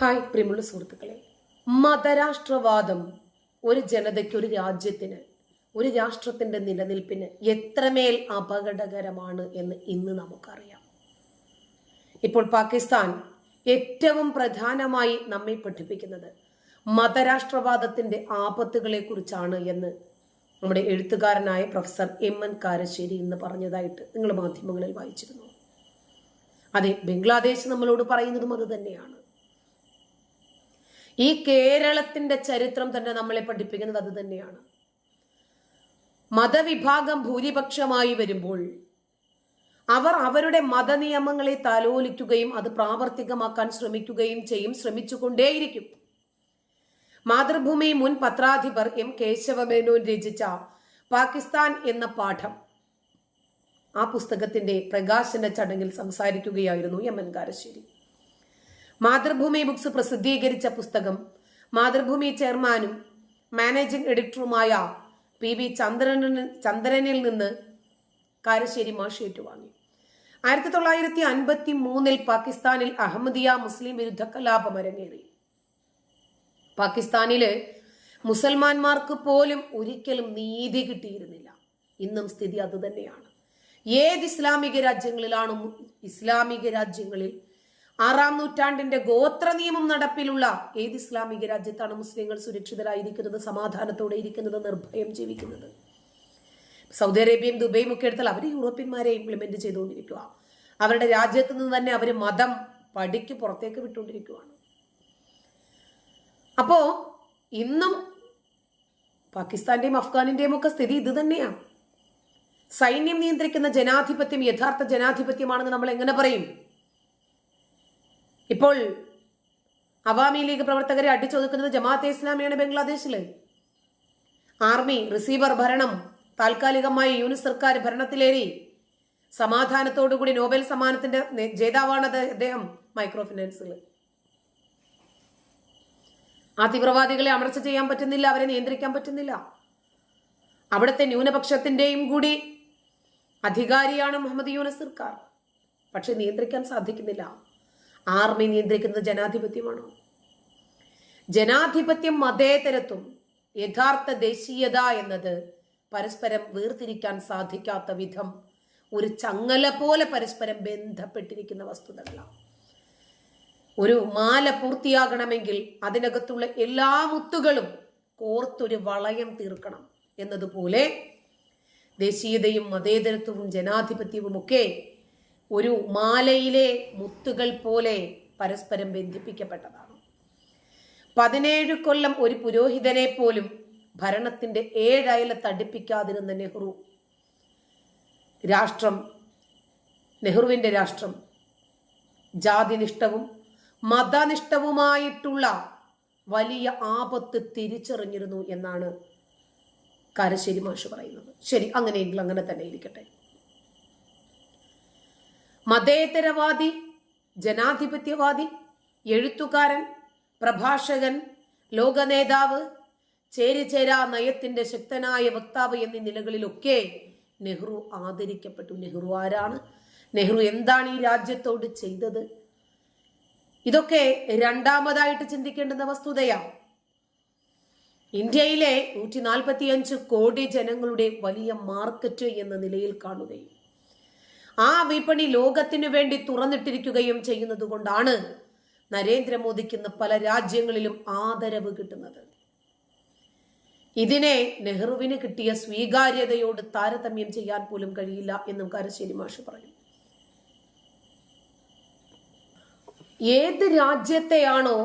Hi പ്രിയമുള്ള സുഹൃത്തുക്കളെ. മതരാഷ്ട്രവാദം ഒരു ജനതയ്ക്ക് ഒരു രാജ്യത്തിന് ഒരു രാഷ്ട്രത്തിന്റെ നിലനിൽപ്പിന് എത്രമേൽ അപകടകരമാണ് എന്ന് ഇന്ന് നമുക്കറിയാം. ഇപ്പോൾ പാകിസ്ഥാൻ ഏറ്റവും പ്രധാനമായി നമ്മെ പഠിപ്പിക്കുന്നത് മതരാഷ്ട്രവാദത്തിന്റെ ആപത്തുകളെ കുറിച്ചാണ് എന്ന് നമ്മുടെ എഴുത്തുകാരനായ പ്രൊഫസർ എം എൻ കാരശ്ശേരി ഇന്ന് പറഞ്ഞതായിട്ട് നിങ്ങൾ മാധ്യമങ്ങളിൽ വായിച്ചിരുന്നു. അതെ ബംഗ്ലാദേശ് നമ്മളോട് പറയുന്നതും അത് തന്നെയാണ്. ഈ കേരളത്തിന്റെ ചരിത്രം തന്നെ നമ്മളെ പഠിപ്പിക്കുന്നത് അത് തന്നെയാണ്. മതവിഭാഗം ഭൂരിപക്ഷമായി വരുമ്പോൾ അവർ അവരുടെ മതനിയമങ്ങളെ തലോലിക്കുകയും അത് പ്രാവർത്തികമാക്കാൻ ശ്രമിക്കുകയും ചെയ്യും ശ്രമിച്ചുകൊണ്ടേയിരിക്കും. മാതൃഭൂമി മുൻ പത്രാധിപർ എം കേശവമേനോൻ രചിച്ച പാകിസ്ഥാൻ എന്ന പാഠം ആ പുസ്തകത്തിന്റെ പ്രകാശന ചടങ്ങിൽ സംസാരിക്കുകയായിരുന്നു M N Karassery. Mathrubhumi books പ്രസിദ്ധീകരിച്ച പുസ്തകം മാതൃഭൂമി ചെയർമാനും മാനേജിംഗ് എഡിറ്ററുമായ പി വി ചന്ദ്രനിൽ ചന്ദ്രനിൽ നിന്ന് കാരശ്ശേരി മാഷ് ഏറ്റുവാങ്ങി. ആയിരത്തി തൊള്ളായിരത്തി അൻപത്തി മൂന്നിൽ പാകിസ്ഥാനിൽ അഹമ്മദിയ മുസ്ലിം വിരുദ്ധ കലാപം അരങ്ങേറി. പാകിസ്ഥാനിൽ മുസൽമാന്മാർക്ക് പോലും ഒരിക്കലും നീതി കിട്ടിയിരുന്നില്ല. ഇന്നും സ്ഥിതി അതുതന്നെയാണ് ഏത് ഇസ്ലാമിക രാജ്യങ്ങളിലാണ് ഇസ്ലാമിക രാജ്യങ്ങളിൽ ആറാം നൂറ്റാണ്ടിന്റെ ഗോത്ര നിയമം നടപ്പിലുള്ള ഏത് ഇസ്ലാമിക രാജ്യത്താണ് മുസ്ലിങ്ങൾ സുരക്ഷിതരായിരിക്കുന്നത് സമാധാനത്തോടെ ഇരിക്കുന്നത് നിർഭയം ജീവിക്കുന്നത്? സൗദി അറേബ്യയും ദുബൈയും ഒക്കെ എടുത്താൽ അവർ യൂറോപ്യന്മാരെ ഇംപ്ലിമെന്റ് ചെയ്തുകൊണ്ടിരിക്കുക അവരുടെ രാജ്യത്ത് നിന്ന് തന്നെ അവർ മതം പടിക്ക് പുറത്തേക്ക് വിട്ടുകൊണ്ടിരിക്കുകയാണ് അപ്പോ ഇന്നും പാകിസ്ഥാന്റെയും അഫ്ഗാനിന്റെയും ഒക്കെ സ്ഥിതി ഇത് തന്നെയാണ് സൈന്യം നിയന്ത്രിക്കുന്ന ജനാധിപത്യം യഥാർത്ഥ ജനാധിപത്യമാണെന്ന് നമ്മൾ എങ്ങനെ പറയും? ഇപ്പോൾ അവാമി ലീഗ് പ്രവർത്തകരെ അടിച്ചൊതുക്കുന്നത് ജമാഅത്തെ ഇസ്ലാമിയാണ് ബംഗ്ലാദേശിൽ. ആർമി റിസീവർ ഭരണം താൽക്കാലികമായി യൂണിസ് സർക്കാർ ഭരണത്തിലേറി. സമാധാനത്തോടുകൂടി നോബൽ സമ്മാനത്തിന്റെ ജേതാവാണത് അദ്ദേഹം മൈക്രോ ഫിനാൻസുകൾ ആ തീവ്രവാദികളെ അമർച്ച ചെയ്യാൻ പറ്റുന്നില്ല അവരെ നിയന്ത്രിക്കാൻ പറ്റുന്നില്ല. അവിടുത്തെ ന്യൂനപക്ഷത്തിന്റെയും കൂടി അധികാരിയാണ് മുഹമ്മദ് യൂനസ് സർക്കാർ. പക്ഷെ നിയന്ത്രിക്കാൻ സാധിക്കുന്നില്ല. ആർമി നിയന്ത്രിക്കുന്നത് ജനാധിപത്യമാണോ? ജനാധിപത്യം മതേതരത്വം യഥാർത്ഥ ദേശീയത എന്നത് പരസ്പരം വേർതിരിക്കാൻ സാധിക്കാത്ത വിധം ഒരു ചങ്ങല പോലെ പരസ്പരം ബന്ധപ്പെട്ടിരിക്കുന്ന വസ്തുതകളാണ് ഒരു മാല പൂർത്തിയാകണമെങ്കിൽ അതിനകത്തുള്ള എല്ലാ മുത്തുകളും കോർത്തൊരു വളയം തീർക്കണം എന്നതുപോലെ ദേശീയതയും മതേതരത്വവും ജനാധിപത്യവും ഒക്കെ ഒരു മാലയിലെ മുത്തുകൾ പോലെ പരസ്പരം ബന്ധിപ്പിക്കപ്പെട്ടതാണ്. പതിനേഴ് കൊല്ലം ഒരു പുരോഹിതനെ പോലും ഭരണത്തിന്റെ ഏഴയല തടിപ്പിക്കാതിരുന്ന നെഹ്റു രാഷ്ട്രം നെഹ്റുവിന്റെ രാഷ്ട്രം ജാതിനിഷ്ഠവും മതനിഷ്ഠവുമായിട്ടുള്ള വലിയ ആപത്ത് തിരിച്ചറിഞ്ഞിരുന്നു എന്നാണ് കാരശ്ശേരി മാഷ് പറയുന്നത്. ശരി അങ്ങനെയെങ്കിൽ അങ്ങനെ തന്നെ ഇരിക്കട്ടെ. മതേതരവാദി ജനാധിപത്യവാദി എഴുത്തുകാരൻ പ്രഭാഷകൻ ലോകനേതാവ് ചേരിചേരാ നയത്തിന്റെ ശക്തനായ വക്താവ് എന്നീ നിലകളിലൊക്കെ നെഹ്റു ആദരിക്കപ്പെട്ടു. നെഹ്റു ആരാണ്? നെഹ്റു എന്താണ് ഈ രാജ്യത്തോട് ചെയ്തത്? ഇതൊക്കെ രണ്ടാമതായിട്ട് ചിന്തിക്കേണ്ടുന്ന വസ്തുതയാണ് ഇന്ത്യയിലെ നൂറ്റി നാൽപ്പത്തി അഞ്ച് കോടി ജനങ്ങളുടെ വലിയ മാർക്കറ്റ് എന്ന നിലയിൽ കാണുകയും ആ വിപണി ലോകത്തിനു വേണ്ടി തുറന്നിട്ടിരിക്കുകയും ചെയ്യുന്നത് കൊണ്ടാണ് നരേന്ദ്രമോദിക്ക് ഇന്ന് പല രാജ്യങ്ങളിലും ആദരവ് കിട്ടുന്നത്. ഇതിനെ നെഹ്റുവിന് കിട്ടിയ സ്വീകാര്യതയോട് താരതമ്യം ചെയ്യാൻ പോലും കഴിയില്ല എന്നും കരശ്ശേരി മാഷ് പറഞ്ഞു. ഏത് രാജ്യത്തെയാണോ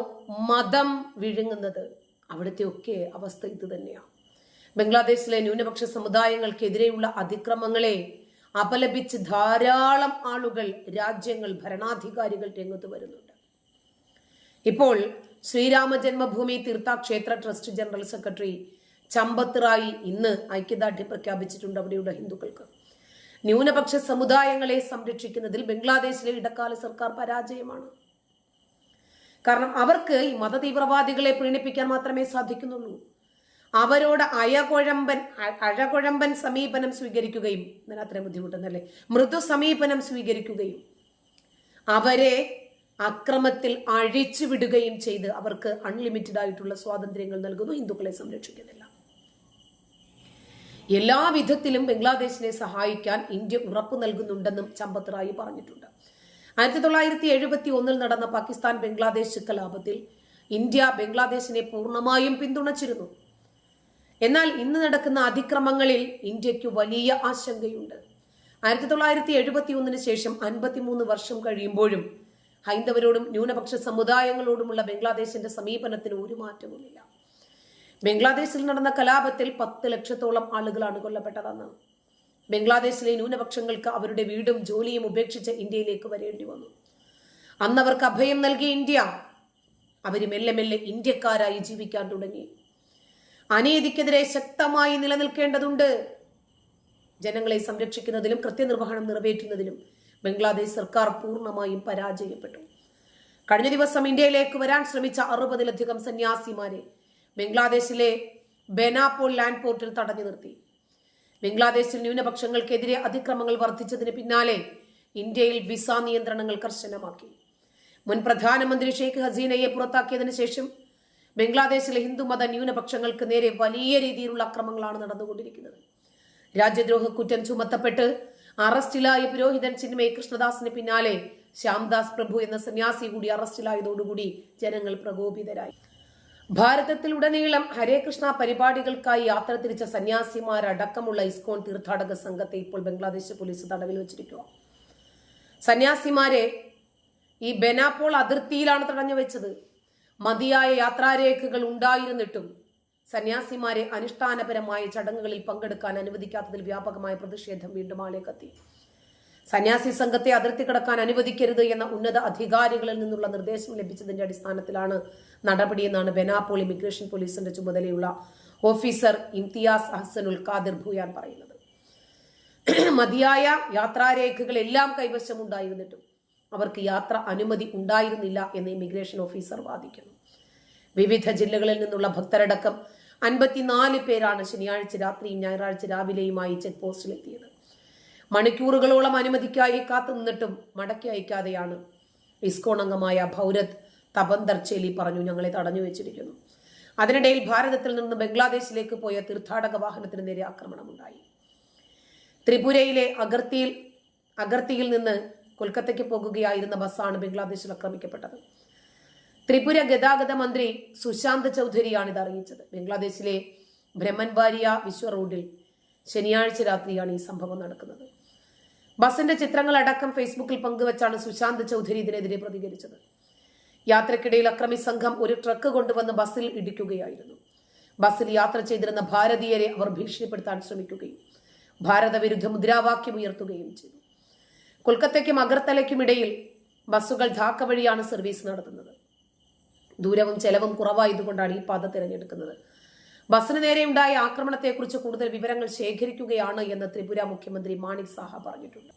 മതം വിഴുങ്ങുന്നത് അവിടുത്തെ ഒക്കെ അവസ്ഥ ഇത് തന്നെയാണ്. ബംഗ്ലാദേശിലെ ന്യൂനപക്ഷ സമുദായങ്ങൾക്കെതിരെയുള്ള അതിക്രമങ്ങളെ അപലപിച്ച് ധാരാളം ആളുകൾ രാജ്യങ്ങൾ ഭരണാധികാരികൾ രംഗത്ത് വരുന്നുണ്ട്. ഇപ്പോൾ Shri Rama Janmabhoomi Teerthakshetra trust general secretary Champat Rai ഇന്ന് ഐക്യദാർഢ്യം പ്രഖ്യാപിച്ചിട്ടുണ്ട് അവിടെയുള്ള ഹിന്ദുക്കൾക്ക്. ന്യൂനപക്ഷ സമുദായങ്ങളെ സംരക്ഷിക്കുന്നതിൽ ബംഗ്ലാദേശിലെ ഇടക്കാല സർക്കാർ പരാജയമാണ്. കാരണം അവർക്ക് ഈ മതതീവ്രവാദികളെ പ്രീണിപ്പിക്കാൻ മാത്രമേ സാധിക്കുന്നുള്ളൂ. അവരോട് അയകുഴമ്പൻ അഴകുഴമ്പൻ സമീപനം സ്വീകരിക്കുകയും. ഞാൻ അത്രയും ബുദ്ധിമുട്ടുന്നല്ലേ? മൃദു സമീപനം സ്വീകരിക്കുകയും. അവരെ അക്രമത്തിൽ അഴിച്ചു വിടുകയും ചെയ്ത് അവർക്ക് അൺലിമിറ്റഡ് ആയിട്ടുള്ള സ്വാതന്ത്ര്യങ്ങൾ നൽകുന്നു. ഹിന്ദുക്കളെ സംരക്ഷിക്കുന്നില്ല. എല്ലാ വിധത്തിലും ബംഗ്ലാദേശിനെ സഹായിക്കാൻ ഇന്ത്യ ഉറപ്പു നൽകുന്നുണ്ടെന്നും ചമ്പത്ത് റായി പറഞ്ഞിട്ടുണ്ട്. ആയിരത്തി തൊള്ളായിരത്തി എഴുപത്തി ഒന്നിൽ നടന്ന പാകിസ്ഥാൻ ബംഗ്ലാദേശ് കലാപത്തിൽ ഇന്ത്യ ബംഗ്ലാദേശിനെ പൂർണമായും പിന്തുണച്ചിരുന്നു. എന്നാൽ ഇന്ന് നടക്കുന്ന അതിക്രമങ്ങളിൽ ഇന്ത്യയ്ക്ക് വലിയ ആശങ്കയുണ്ട്. ആയിരത്തി തൊള്ളായിരത്തി എഴുപത്തി ഒന്നിന് ശേഷം അൻപത്തിമൂന്ന് വർഷം കഴിയുമ്പോഴും ഹൈന്ദവരോടും ന്യൂനപക്ഷ സമുദായങ്ങളോടുമുള്ള ബംഗ്ലാദേശിന്റെ സമീപനത്തിന് ഒരു മാറ്റവുമില്ല. ബംഗ്ലാദേശിൽ നടന്ന കലാപത്തിൽ പത്ത് ലക്ഷത്തോളം ആളുകളാണ് കൊല്ലപ്പെട്ടതെന്ന്. ബംഗ്ലാദേശിലെ ന്യൂനപക്ഷങ്ങൾക്ക് അവരുടെ വീടും ജോലിയും ഉപേക്ഷിച്ച് ഇന്ത്യയിലേക്ക് വരേണ്ടി വന്നു. അന്നവർക്ക് അഭയം നൽകിയ ഇന്ത്യ അവർ മെല്ലെ മെല്ലെ ഇന്ത്യക്കാരായി ജീവിക്കാൻ തുടങ്ങി. അനീതിക്കെതിരെ ശക്തമായി നിലനിൽക്കേണ്ടതുണ്ട്. ജനങ്ങളെ സംരക്ഷിക്കുന്നതിലും കൃത്യനിർവഹണം നിറവേറ്റുന്നതിലും ബംഗ്ലാദേശ് സർക്കാർ പൂർണമായും പരാജയപ്പെട്ടു. കഴിഞ്ഞ ദിവസം ഇന്ത്യയിലേക്ക് വരാൻ ശ്രമിച്ച അറുപതിലധികം സന്യാസിമാരെ ബംഗ്ലാദേശിലെ ബെനാപോൾ ലാൻഡ് പോർട്ടിൽ തടഞ്ഞു നിർത്തി. ബംഗ്ലാദേശിൽ ന്യൂനപക്ഷങ്ങൾക്കെതിരെ അതിക്രമങ്ങൾ വർദ്ധിച്ചതിന് പിന്നാലെ ഇന്ത്യയിൽ വിസ നിയന്ത്രണങ്ങൾ കർശനമാക്കി. മുൻ പ്രധാനമന്ത്രി ഷെയ്ഖ് ഹസീനയെ പുറത്താക്കിയതിനു ശേഷം ബംഗ്ലാദേശിലെ ഹിന്ദുമത ന്യൂനപക്ഷങ്ങൾക്ക് നേരെ വലിയ രീതിയിലുള്ള അക്രമങ്ങളാണ് നടന്നുകൊണ്ടിരിക്കുന്നത്. രാജ്യദ്രോഹ കുറ്റം ചുമത്തപ്പെട്ട് അറസ്റ്റിലായ പുരോഹിതൻ ചിന്മയ കൃഷ്ണദാസിന് പിന്നാലെ ശ്യാംദാസ് പ്രഭു എന്ന സന്യാസി കൂടി അറസ്റ്റിലായതോടുകൂടി ജനങ്ങൾ പ്രകോപിതരായി. ഭാരതത്തിൽ ഉടനീളം ഹരേ കൃഷ്ണ പരിപാടികൾക്കായി യാത്ര തിരിച്ച സന്യാസിമാരടക്കമുള്ള ഇസ്കോൺ തീർത്ഥാടക സംഘത്തെ ഇപ്പോൾ ബംഗ്ലാദേശ് പോലീസ് തടവിൽ വെച്ചിരിക്കുക. സന്യാസിമാരെ ഈ ബെനാപ്പോൾ അതിർത്തിയിലാണ് തടഞ്ഞു വെച്ചത്. മതിയായ യാത്രാരേഖകൾ ഉണ്ടായിരുന്നിട്ടും സന്യാസിമാരെ അനുഷ്ഠാനപരമായ ചടങ്ങുകളിൽ പങ്കെടുക്കാൻ അനുവദിക്കാത്തതിൽ വ്യാപകമായ പ്രതിഷേധം വീണ്ടും ആളേക്കെത്തി. സന്യാസി സംഘത്തെ അതിർത്തി കടക്കാൻ അനുവദിക്കരുത് എന്ന ഉന്നത അധികാരികളിൽ നിന്നുള്ള നിർദ്ദേശം ലഭിച്ചതിന്റെ അടിസ്ഥാനത്തിലാണ് നടപടിയെന്നാണ് ബെനാപോൾ ഇമിഗ്രേഷൻ പോലീസിന്റെ ചുമതലയുള്ള ഓഫീസർ ഇംതിയാസ് അഹ്സനുൽ ഖാദിർ ഭൂയാൻ പറയുന്നത്. മതിയായ യാത്രാരേഖകൾ എല്ലാം കൈവശമുണ്ടായിരുന്നിട്ടും അവർക്ക് യാത്ര അനുമതി ഉണ്ടായിരുന്നില്ല എന്ന് ഇമിഗ്രേഷൻ ഓഫീസർ വാദിക്കുന്നു. വിവിധ ജില്ലകളിൽ നിന്നുള്ള ഭക്തരടക്കം അൻപത്തിനാല് പേരാണ് ശനിയാഴ്ച രാത്രിയും ഞായറാഴ്ച രാവിലെയുമായി ചെക്ക് പോസ്റ്റിലെത്തിയത്. മണിക്കൂറുകളോളം അനുമതിക്കായി കാത്തുനിന്നിട്ടും മടക്കി അയക്കാതെയാണ് ഇസ്കോൺ അംഗമായ ഭൗരത് തപന്തർ ചേലി പറഞ്ഞു ഞങ്ങളെ തടഞ്ഞു വെച്ചിരിക്കുന്നു. അതിനിടയിൽ ഭാരതത്തിൽ നിന്ന് ബംഗ്ലാദേശിലേക്ക് പോയ തീർത്ഥാടക വാഹനത്തിന് നേരെ ആക്രമണമുണ്ടായി. ത്രിപുരയിലെ അഗർത്തിയിൽ അഗർത്തിയിൽ നിന്ന് കൊൽക്കത്തയ്ക്ക് പോകുകയായിരുന്ന ബസ്സാണ് ബംഗ്ലാദേശിൽ ആക്രമിക്കപ്പെട്ടത്. ത്രിപുര ഗതാഗത മന്ത്രി സുശാന്ത് ചൗധരിയാണ് ഇത് അറിയിച്ചത്. ബംഗ്ലാദേശിലെ ബ്രഹ്മൻബാരിയ വിശ്വ റോഡിൽ ശനിയാഴ്ച രാത്രിയാണ് ഈ സംഭവം നടക്കുന്നത്. ബസിന്റെ ചിത്രങ്ങൾ അടക്കം ഫേസ്ബുക്കിൽ പങ്കുവച്ചാണ് സുശാന്ത് ചൗധരി ഇതിനെതിരെ പ്രതികരിച്ചത്. യാത്രക്കിടയിൽ അക്രമി സംഘം ഒരു ട്രക്ക് കൊണ്ടുവന്ന് ബസ്സിൽ ഇടിക്കുകയായിരുന്നു. ബസ്സിൽ യാത്ര ചെയ്തിരുന്ന ഭാരതീയരെ അവർ ഭീഷണിപ്പെടുത്താൻ ശ്രമിക്കുകയും ഭാരതവിരുദ്ധ മുദ്രാവാക്യം ഉയർത്തുകയും ചെയ്തു. കൊൽക്കത്തയ്ക്കും അഗർത്തലയ്ക്കും ഇടയിൽ ബസ്സുകൾ ധാക്ക വഴിയാണ് സർവീസ് നടത്തുന്നത്. ദൂരവും ചെലവും കുറവായതുകൊണ്ടാണ് ഈ പാത തിരഞ്ഞെടുക്കുന്നത്. ബസ്സിന് നേരെയുണ്ടായ ആക്രമണത്തെക്കുറിച്ച് കൂടുതൽ വിവരങ്ങൾ ശേഖരിക്കുകയാണ് എന്ന് ത്രിപുര മുഖ്യമന്ത്രി മാണിക് സാഹ പറഞ്ഞിട്ടുണ്ട്.